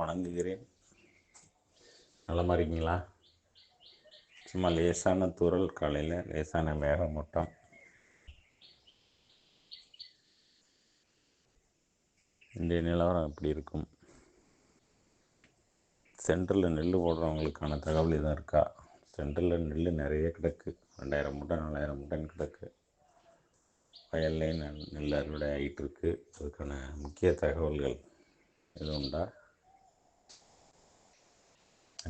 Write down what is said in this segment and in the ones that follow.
வணங்குகிறேன். நலமாக இருக்கீங்களா சும்மா லேசான தூறல் காலையில் லேசான மேகமூட்டம் இன்றைய நிலவரம் எப்படி இருக்கும்? சென்ட்ரலில் நெல் போடுறவங்களுக்கான தகவல் எதுவும் இருக்கா? சென்ட்ரலில் நெல் நிறைய கிடக்கு. ரெண்டாயிரம் மூட்டை நாலாயிரம் மூட்டைன்னு கிடக்கு. வயல்லையும் நெல் நெல் அறுவடை ஆகிட்டு இருக்குது அதுக்கான முக்கிய தகவல்கள் எதுவும் உண்டா?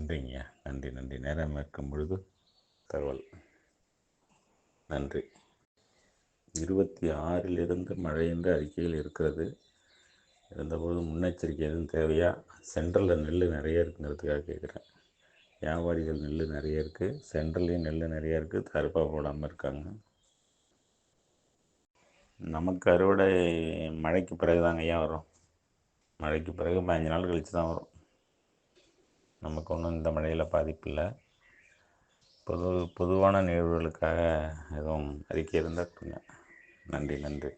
நன்றிங்கய்யா நன்றி நன்றி. நேரம் இருக்கும் பொழுது தகவல். நன்றி. இருபத்தி ஆறிலிருந்து மழை என்ற அறிக்கைகள் இருக்கிறது. இருந்தபோது முன்னெச்சரிக்கை எதுவும் தேவையா? சென்ட்ரலில் நெல் நிறைய இருக்குங்கிறதுக்காக கேட்குறேன். வியாபாரிகள் நெல் நிறைய இருக்குது சென்ட்ரல்லையும் நெல் நிறைய இருக்குது தருப்பா போடாமல் இருக்காங்க. நமக்கு அறுவடை மழைக்கு பிறகு தாங்க ஐயா வரும். மழைக்கு பிறகு பதினஞ்சு நாள் கழித்து தான் வரும். நமக்கு ஒன்றும் இந்த மழையில் பாதிப்பு இல்லை. பொது பொதுவான நிகழ்வுகளுக்காக எதுவும் அறிக்கை இருந்தால் நன்றி நன்றி.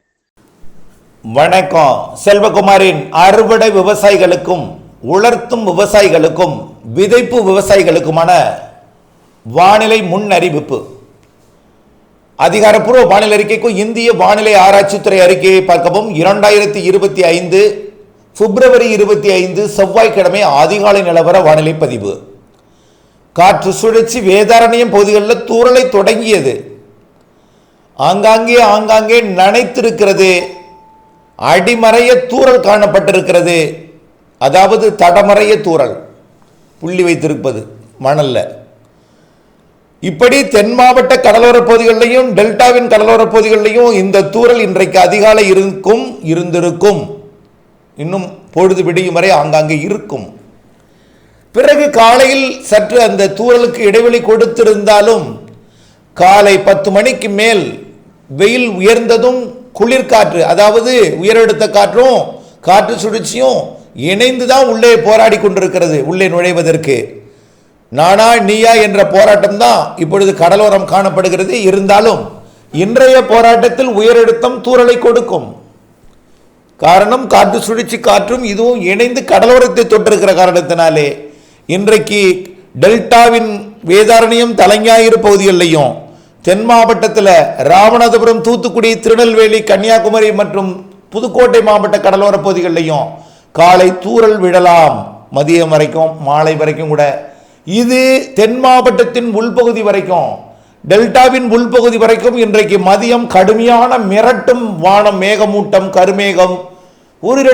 வணக்கம். செல்வகுமாரின் அறுவடை விவசாயிகளுக்கும் உலர்த்தும் விவசாயிகளுக்கும் விதைப்பு விவசாயிகளுக்குமான வானிலை முன்னறிவிப்பு. அதிகாரப்பூர்வ வானிலை அறிக்கைக்கும் இந்திய வானிலை ஆராய்ச்சித்துறை அறிக்கையை பார்க்கவும் இரண்டாயிரத்தி இருபத்தி ஐந்து பிப்ரவரி இருபத்தி ஐந்து செவ்வாய்க்கிழமை அதிகாலை நிலவர வானிலை பதிவு. காற்று சுழற்சி வேதாரண்யம் பகுதிகளில் தூறலை தொடங்கியது. ஆங்காங்கே ஆங்காங்கே நனைத்திருக்கிறது. அடிமறைய தூறல் காணப்பட்டிருக்கிறது. அதாவது தடமறைய தூறல். புள்ளி வைத்திருப்பது மணல்ல. இப்படி தென் மாவட்ட கடலோர பகுதிகளிலையும் டெல்டாவின் கடலோர பகுதிகளிலையும் இந்த தூறல் இன்றைக்கு அதிகாலை இருக்கும் இருந்திருக்கும். இன்னும் பொழுது விடியும் வரை ஆங்காங்கே இருக்கும். பிறகு காலையில் சற்று அந்த தூறலுக்கு இடைவெளி கொடுத்திருந்தாலும் காலை பத்து மணிக்கு மேல் வெயில் உயர்ந்ததும் குளிர்காற்று அதாவது உயரெடுத்த காற்றும் காற்று சுழற்சியும் இணைந்து தான் உள்ளே போராடி கொண்டிருக்கிறது உள்ளே நுழைவதற்கு. நானா நீயா என்ற போராட்டம் தான் இப்பொழுது கடலோரம் காணப்படுகிறது. இருந்தாலும் இன்றைய போராட்டத்தில் உயரழுத்தம் தூறலை கொடுக்கும். காரணம் காற்று சுழற்சி காற்றும் இதுவும் இணைந்து கடலோரத்தை தொட்டிருக்கிற காரணத்தினாலே இன்றைக்கு டெல்டாவின் வேதாரண்யம் தலைஞாயிறு பகுதிகளிலையும் தென் மாவட்டத்தில் ராமநாதபுரம் தூத்துக்குடி திருநெல்வேலி கன்னியாகுமரி மற்றும் புதுக்கோட்டை மாவட்ட கடலோர பகுதிகளிலையும் காலை தூறல் விடலாம். மதியம் வரைக்கும் மாலை வரைக்கும் கூட. இது தென் மாவட்டத்தின் உள்பகுதி வரைக்கும். டெல்டாவின் உள்பகுதி வரைக்கும் இன்றைக்கு மதியம் கடுமையான மிரட்டும் வானம் மேகமூட்டம் கருமேகம் ஓரிரு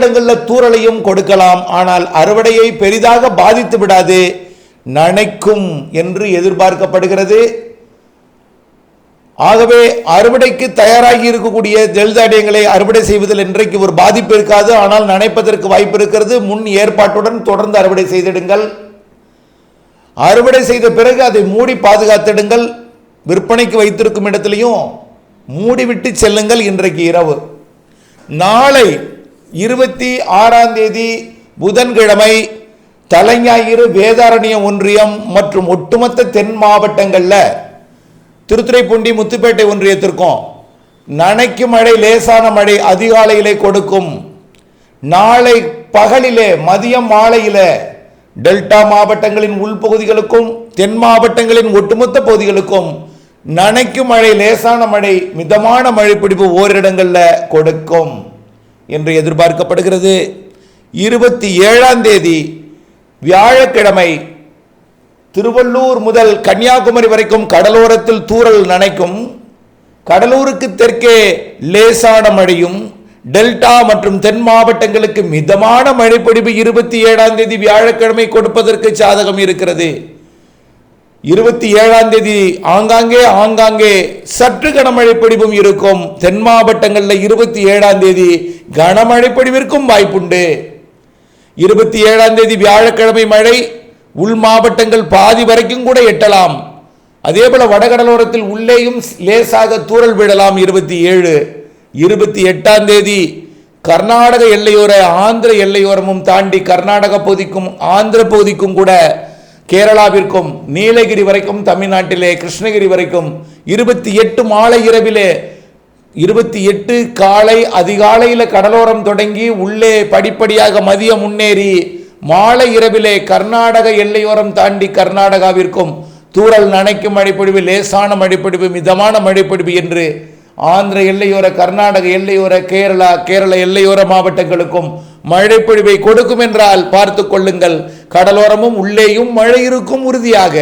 தூறலையும் கொடுக்கலாம். ஆனால் அறுவடையை பெரிதாக பாதித்து விடாது. நனைக்கும் என்று எதிர்பார்க்கப்படுகிறது. ஆகவே அறுவடைக்கு தயாராகி இருக்கக்கூடிய நெல்தானியங்களை அறுவடை செய்வதில் இன்றைக்கு ஒரு பாதிப்பு இருக்காது. ஆனால் நனைப்பதற்கு வாய்ப்பு இருக்கிறது. முன் ஏற்பாட்டுடன் தொடர்ந்து அறுவடை செய்திடுங்கள். அறுவடை செய்த பிறகு அதை மூடி பாதுகாத்திடுங்கள். விற்பனைக்கு வைத்திருக்கும் இடத்திலையும் மூடிவிட்டு செல்லுங்கள் இன்றைக்கு இரவு. நாளை இருபத்தி ஆறாம் தேதி புதன்கிழமை தலைஞாயிறு வேதாரண்ய ஒன்றியம் மற்றும் ஒட்டுமொத்த தென் மாவட்டங்களில் திருத்துறைப்பூண்டி முத்துப்பேட்டை ஒன்றியத்திற்கும் நனைக்கு மழை லேசான மழை அதிகாலையிலே கொடுக்கும். நாளை பகலிலே மதியம் மாலையிலே டெல்டா மாவட்டங்களின் உள்பகுதிகளுக்கும் தென் மாவட்டங்களின் ஒட்டுமொத்த பகுதிகளுக்கும் நனைக்கும் மழை லேசான மழை மிதமான மழை பிடிப்பு ஓரிடங்களில் கொடுக்கும். என்று எதிர்பார்க்கப்படுகிறது. இருபத்தி ஏழாம் தேதி வியாழக்கிழமை திருவள்ளூர் முதல் கன்னியாகுமரி வரைக்கும் கடலோரத்தில் தூறல் நனைக்கும். கடலூருக்கு தெற்கே லேசான மழையும் டெல்டா மற்றும் தென் மாவட்டங்களுக்கு மிதமான மழைப்பொழிவு இருபத்தி ஏழாம் தேதி வியாழக்கிழமை கொடுப்பதற்கு சாதகம் இருக்கிறது. இருபத்தி ஏழாம் தேதி ஆங்காங்கே ஆங்காங்கே சற்று கனமழை பொழிவும் இருக்கும். தென் மாவட்டங்களில் இருபத்தி ஏழாம் தேதி கனமழை பொழிவிற்கும் வாய்ப்புண்டு. இருபத்தி ஏழாம் தேதி வியாழக்கிழமை மழை உள் மாவட்டங்கள் பாதி வரைக்கும் கூட எட்டலாம். அதே போல வடகடலோரத்தில் உள்ளேயும் லேசாக தூறல் விடலாம் இருபத்தி ஏழு இருபத்தி எட்டாம் தேதி கர்நாடக எல்லையோர ஆந்திர எல்லையோரமும் தாண்டி கர்நாடக பகுதிக்கும் ஆந்திர பகுதிக்கும் கூட கேரளாவிற்கும் நீலகிரி வரைக்கும் தமிழ்நாட்டிலே கிருஷ்ணகிரி வரைக்கும் இருபத்தி எட்டு மாலை இரவிலே இருபத்தி எட்டு காலை அதிகாலையில் கடலோரம் தொடங்கி உள்ளே படிப்படியாக மதியம் முன்னேறி மாலை இரவிலே கர்நாடக எல்லையோரம் தாண்டி கர்நாடகாவிற்கும் தூரல் நனைக்கும் மழைப்பொழிவு லேசான மழைப்பொழிவு மிதமான மழைப்பொழிவு என்று ஆந்திர எல்லையோர கர்நாடக எல்லையோர கேரளா கேரள எல்லையோர மாவட்டங்களுக்கும் மழைப்பொழிவை கொடுக்கும் என்றால் பார்த்து கொள்ளுங்கள். கடலோரமும் உள்ளேயும் மழை இருக்கும் உறுதியாக.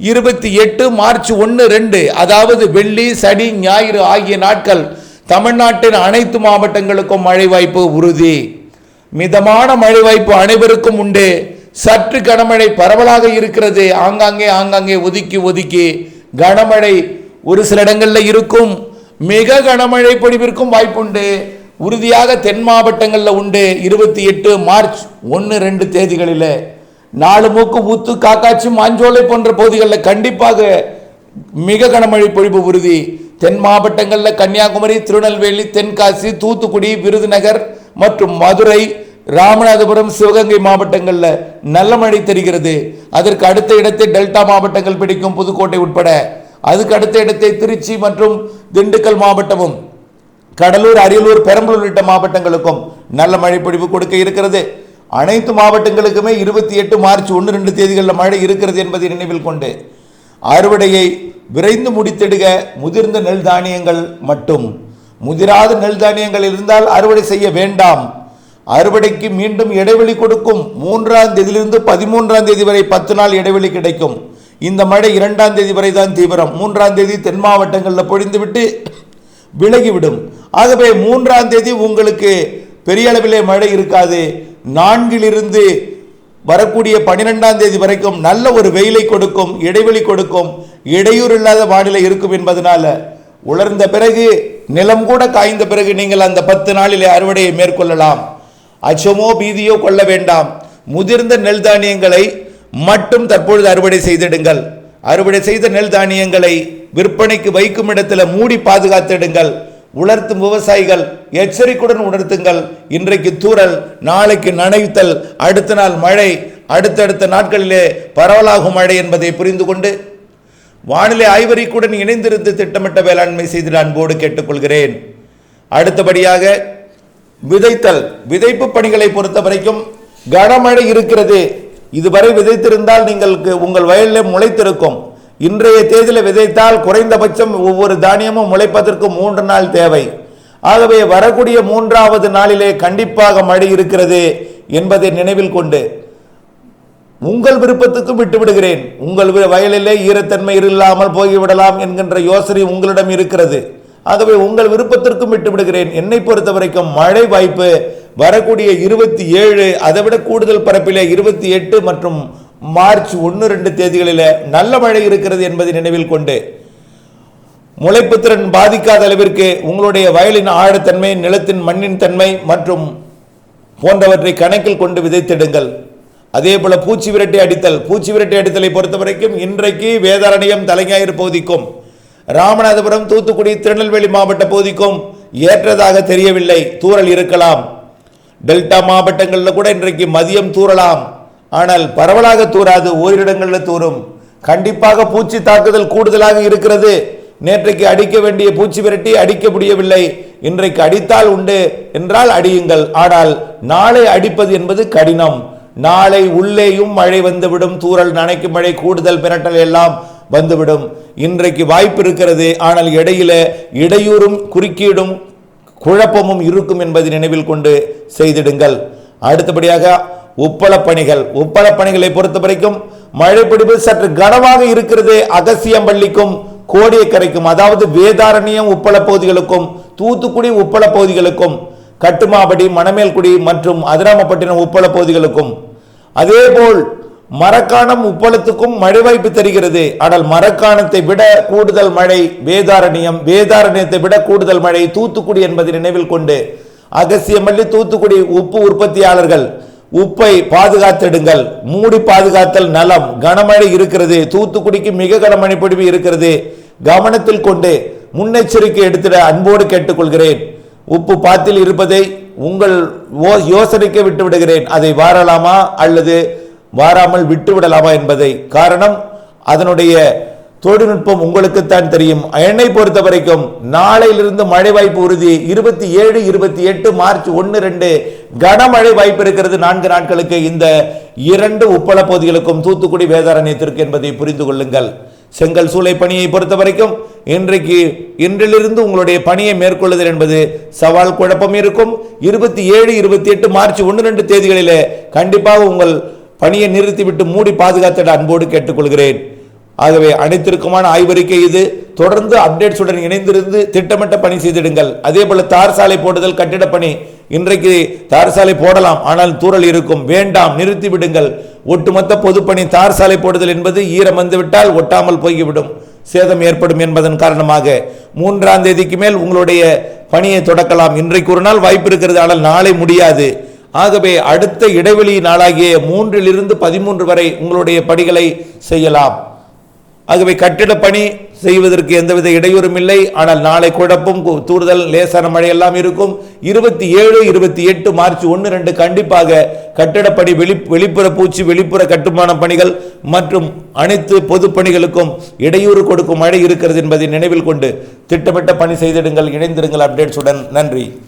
இருபத்தி எட்டு மார்ச் ஒன்று ரெண்டு. அதாவது வெள்ளி சனி ஞாயிறு ஆகிய நாட்கள் தமிழ்நாட்டின் அனைத்து மாவட்டங்களுக்கும் மழை வாய்ப்பு உறுதி. மிதமான மழை வாய்ப்பு அனைவருக்கும் உண்டு. சற்று கனமழை பரவலாக இருக்கிறது. ஆங்காங்கே ஆங்காங்கே ஒதுக்கி ஒதுக்கி கனமழை ஒரு சில இடங்களில் இருக்கும். மிக கனமழை பொழிவிற்கும் வாய்ப்புண்டு. உறுதியாக தென் மாவட்டங்களில் உண்டு. இருபத்தி எட்டு மார்ச் ஒன்று ரெண்டு தேதிகளில். நாலு மூக்கு ஊத்து காக்காச்சி மாஞ்சோலை போன்ற பகுதிகளில் கண்டிப்பாக மிக கனமழை பொழிவு உறுதி. தென் மாவட்டங்களில் கன்னியாகுமரி திருநெல்வேலி தென்காசி தூத்துக்குடி விருதுநகர் மற்றும் மதுரை ராமநாதபுரம் சிவகங்கை மாவட்டங்களில் நல்ல மழை தெரிகிறது. அதற்கு அடுத்த இடத்தை டெல்டா மாவட்டங்கள் பிடிக்கும் புதுக்கோட்டை உட்பட. அதுக்கு அடுத்த இடத்தை திருச்சி மற்றும் திண்டுக்கல் மாவட்டமும். கடலூர் அரியலூர் பெரம்பலூர் உள்ளிட்ட மாவட்டங்களுக்கும் நல்ல மழை பொழிவு கொடுக்க இருக்கிறது. அனைத்து மாவட்டங்களுக்குமே இருபத்தி எட்டு மார்ச் ஒன்று ரெண்டு தேதிகளில் மழை இருக்கிறது என்பதை நினைவில் கொண்டு அறுவடையை விரைந்து முடித்திடுக. முதிர்ந்த நெல் தானியங்கள் மட்டும். முதிராத நெல் தானியங்கள் இருந்தால் அறுவடை செய்ய வேண்டாம். அறுவடைக்கு மீண்டும் இடைவெளி கொடுக்கும். மூன்றாம் தேதியிலிருந்து பதிமூன்றாம் தேதி வரை பத்து நாள் இடைவெளி கிடைக்கும். இந்த மழை இரண்டாம் தேதி வரை தான் தீவிரம். மூன்றாம் தேதி தென் மாவட்டங்களில் பொழிந்துவிட்டு விலகிவிடும். ஆகவே மூன்றாம் தேதி உங்களுக்கு பெரிய அளவிலே மழை இருக்காது. நான்கிலிருந்து வரக்கூடிய பன்னிரெண்டாம் தேதி வரைக்கும் நல்ல ஒரு வெயிலை கொடுக்கும் இடைவெளி கொடுக்கும் இடையூறு இல்லாத வானிலை இருக்கும் என்பதனால உலர்ந்த பிறகு நிலம் கூட காய்ந்த பிறகு நீங்கள் அந்த பத்து நாளிலே அறுவடையை மேற்கொள்ளலாம். அச்சமோ பீதியோ கொள்ள வேண்டாம். முதிர்ந்த நெல் தானியங்களை மட்டும் தற்பொழுது அறுவடை செய்திடுங்கள். அறுவடை செய்த நெல் தானியங்களை விற்பனைக்கு வைக்கும் இடத்துல மூடி பாதுகாத்திடுங்கள். உலர்த்தும் விவசாயிகள் எச்சரிக்கையுடன் உணர்த்துங்கள் இன்றைக்கு தூறல் நாளைக்கு நனைத்தல் அடுத்த நாள் மழை அடுத்தடுத்த நாட்களிலே பரவலாகும் மழை என்பதை புரிந்து கொண்டு வானிலை ஆய்வறிக்குடன் இணைந்திருந்து திட்டமிட்ட வேளாண்மை செய்து நான் போர்டு கேட்டுக்கொள்கிறேன். அடுத்தபடியாக விதைத்தல் விதைப்பு பணிகளை பொறுத்த வரைக்கும் கனமழை இருக்கிறது. இதுவரை விதைத்திருந்தால் நீங்கள் உங்கள் வயலில் முளைத்திருக்கும். இன்றைய தேதியில் விதைத்தால் குறைந்தபட்சம் ஒவ்வொரு தானியமும் முளைப்பதற்கு மூன்று நாள் தேவை. ஆகவே வரக்கூடிய மூன்றாவது நாளிலே கண்டிப்பாக மழை இருக்கிறது என்பதை நினைவில் கொண்டு உங்கள் விருப்பத்துக்கும் விட்டுவிடுகிறேன் உங்கள் வயலிலே ஈரத்தன்மை இல்லாமல் போய்விடலாம் என்கின்ற யோசனை உங்களிடம் இருக்கிறது. ஆகவே உங்கள் விருப்பத்திற்கும் விட்டு விடுகிறேன். என்னை பொறுத்த வரைக்கும் மழை வாய்ப்பு வரக்கூடிய இருபத்தி ஏழு அதைவிட கூடுதல் பரப்பிலே இருபத்தி எட்டு மற்றும் மார்ச் ஒன்று ரெண்டு தேதிகளில் நல்ல மழை இருக்கிறது என்பதை நினைவில் கொண்டு முளைப்பு திறன் பாதிக்காத அளவிற்கு உங்களுடைய வயலின் ஆழத்தன்மை நிலத்தின் மண்ணின் தன்மை மற்றும் போன்றவற்றை கணக்கில் கொண்டு விதைத்திடுங்கள். அதே போல பூச்சி விரட்டி அடித்தல். பூச்சி விரட்டி அடித்தலை பொறுத்த வரைக்கும் இன்றைக்கு வேதாரண்யம் தலைஞாயிறு பகுதிக்கும் ராமநாதபுரம் தூத்துக்குடி திருநெல்வேலி மாவட்ட பகுதிக்கும் ஏற்றதாக தெரியவில்லை. தூறல் இருக்கலாம். டெல்டா மாவட்டங்களில் கூட இன்றைக்கு மதியம் தூறலாம். ஆனால் பரவலாக தூராது ஓரிடங்களில் தூரும். கண்டிப்பாக பூச்சி தாக்குதல் கூடுதலாக இருக்கிறது. நேற்றைக்கு அடிக்க வேண்டிய பூச்சி விரட்டி அடிக்க முடியவில்லை. இன்றைக்கு அடித்தால் உண்டு என்றால் அடியுங்கள். ஆனால் நாளை அடிப்பது என்பது கடினம். நாளை உள்ளேயும் மழை வந்துவிடும். தூறல் நனைக்கும் மழை கூடுதல் மிரட்டல் எல்லாம் வந்துவிடும். இன்றைக்கு வாய்ப்பு இருக்கிறது. ஆனால் இடையில இடையூறும் குறுக்கீடும் குழப்பமும் இருக்கும் என்பதை நினைவில் கொண்டு செய்திடுங்கள். அடுத்தபடியாக உப்பளப்பணிகள் பணிகள் உப்பளப் பணிகளை பொறுத்த வரைக்கும் மழைப்பிடிப்பு சற்று கனமாக இருக்கிறது அகசியம்பள்ளிக்கும் கோடியக்கரைக்கும் அதாவது வேதாரண்யம் உப்பள பகுதிகளுக்கும் தூத்துக்குடி உப்பள பகுதிகளுக்கும் கட்டுமாபடி மணமேல்குடி மற்றும் அதிராமப்பட்டினம் உப்பள பகுதிகளுக்கும். அதேபோல் மரக்காணம் உப்பளத்துக்கும் மழை வாய்ப்பு தருகிறது. ஆனால் மரக்காணத்தை விட கூடுதல் மழை வேதாரண்யம் வேதாரண்யத்தை விட கூடுதல் மழை தூத்துக்குடி என்பதை நினைவில் கொண்டு அகசியமல்லி தூத்துக்குடி உப்பு உற்பத்தியாளர்கள் உப்பை பாதுகாத்திடுங்கள். மூடி பாதுகாத்தல் நலம். கனமழை இருக்கிறது. தூத்துக்குடிக்கு மிக கனமழை பொழிவு இருக்கிறது. கவனத்தில் கொண்டு முன்னெச்சரிக்கை எடுத்திட அன்போடு கேட்டுக்கொள்கிறேன். உப்பு பாத்தில் இருப்பதை உங்கள் ஓ- யோசனைக்கு விட்டு விடுகிறேன் அதை வாரலாமா அல்லது வாராமல் விட்டு விடலாமா என்பதை. காரணம் அதனுடைய தொழில்நுட்பம் உங்களுக்குத்தான் தெரியும். என்னை பொறுத்த வரைக்கும் நாளையிலிருந்து மழை வாய்ப்பு உறுதி. இருபத்தி ஏழு இருபத்தி எட்டு மார்ச் ஒன்று ரெண்டு. கனமழை வாய்ப்பு இருக்கிறது நான்கு நாட்களுக்கு. இந்த இரண்டு உப்பள பகுதிகளுக்கும் தூத்துக்குடி வேதாரண்யத்திற்கு என்பதை புரிந்து கொள்ளுங்கள். செங்கல் சூளை பணியை பொறுத்த வரைக்கும் இன்றைக்கு இன்றிலிருந்து உங்களுடைய பணியை மேற்கொள்ளுதல் என்பது சவால் குழப்பம் இருக்கும். இருபத்தி ஏழு இருபத்தி எட்டு மார்ச் ஒன்று ரெண்டு தேதிகளிலே கண்டிப்பாக உங்கள் பணியை நிறுத்திவிட்டு மூடி பாதுகாத்திட அன்போடு கேட்டுக்கொள்கிறேன். ஆகவே அனைத்திற்குமான ஆய்வறிக்கை இது. தொடர்ந்து அப்டேட்ஸுடன் இணைந்திருந்து திட்டமிட்ட பணி செய்திடுங்கள். அதே போல தார் சாலை போடுதல் கட்டிட பணி. இன்றைக்கு தார் சாலை போடலாம் ஆனால் தூறல் இருக்கும். வேண்டாம் நிறுத்தி விடுங்கள். ஒட்டுமொத்த பொதுப்பணி தார் சாலை போடுதல் என்பது ஈரம் வந்துவிட்டால் ஒட்டாமல் போய்விடும். சேதம் ஏற்படும் என்பதன் காரணமாக. மூன்றாம் தேதிக்கு மேல் உங்களுடைய பணியை தொடக்கலாம். இன்றைக்கு ஒரு நாள் வாய்ப்பு இருக்கிறது ஆனால் நாளை முடியாது. ஆகவே அடுத்த இடைவெளி நாளாகிய மூன்றிலிருந்து பதிமூன்று வரை உங்களுடைய பணிகளை செய்யலாம். ஆகவே கட்டிட பணி செய்வதற்கு எந்தவித இடையூறும் இல்லை. ஆனால் நாளை குழப்பம் கு- தூறுதல் லேசான மழை எல்லாம் இருக்கும். இருபத்தி ஏழு இருபத்தி எட்டு மார்ச் ஒன்று ரெண்டு கண்டிப்பாக கட்டிடப்பணி வெளி வெளிப்புற பூச்சி வெளிப்புற கட்டுமான பணிகள் மற்றும் அனைத்து பொது பணிகளுக்கும் இடையூறு கொடுக்கும் மழை இருக்கிறது என்பதை நினைவில் கொண்டு திட்டமிட்ட பணி செய்திடுங்கள் இணைந்திருங்கள் அப்டேட்ஸுடன் நன்றி.